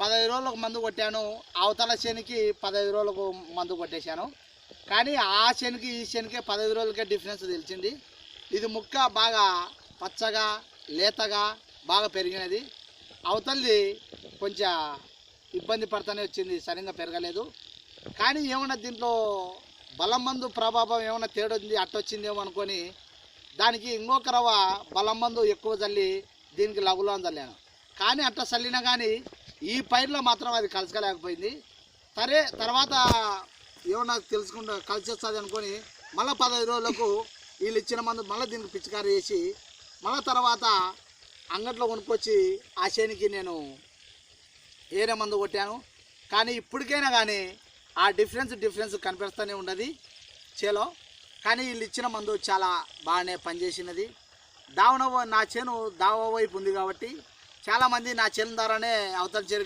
పదహైదు రోజులకు మందు కొట్టాను. అవతల శనికి పదహైదు రోజులకు మందు కొట్టేశాను. కానీ ఆ శనికి ఈ శనికే పదహైదు రోజులకే డిఫరెన్స్ తెలిసింది. ఇది ముక్క బాగా పచ్చగా లేతగా బాగా పెరిగినది. అవతలది కొంచెం ఇబ్బంది పడుతూనే వచ్చింది సరిగ్గా పెరగలేదు. కానీ ఏమన్నా దీంట్లో బలం మందు ప్రభావం ఏమైనా తేడొంది అట్టొచ్చిందేమో అనుకొని దానికి ఇంకొక రవ్వ బలం మందు ఎక్కువ చల్లి దీనికి లఘులో చల్లాను కానీ అట్లా చల్లినా కానీ ఈ పైర్లో మాత్రం అది కలచలేకపోయింది సరే తర్వాత ఏమన్నా తెలుసుకుంటా కలిసి అనుకొని మళ్ళీ పదహైదు రోజులకు వీళ్ళు ఇచ్చిన మందు మళ్ళీ దీనికి పిచికారి చేసి మళ్ళీ తర్వాత అంగట్లో కొనుక్కొచ్చి ఆ చేనికి నేను ఏరే మందు కొట్టాను. కానీ ఇప్పటికైనా కానీ ఆ డిఫరెన్స్ డిఫరెన్స్ కనిపిస్తూనే ఉండదు చేలో. కానీ వీళ్ళు ఇచ్చిన మందు చాలా బాగానే పనిచేసినది. దావన నా చేను దావ వైపు ఉంది కాబట్టి చాలామంది నా చిన్న ద్వారానే అవతల చేరు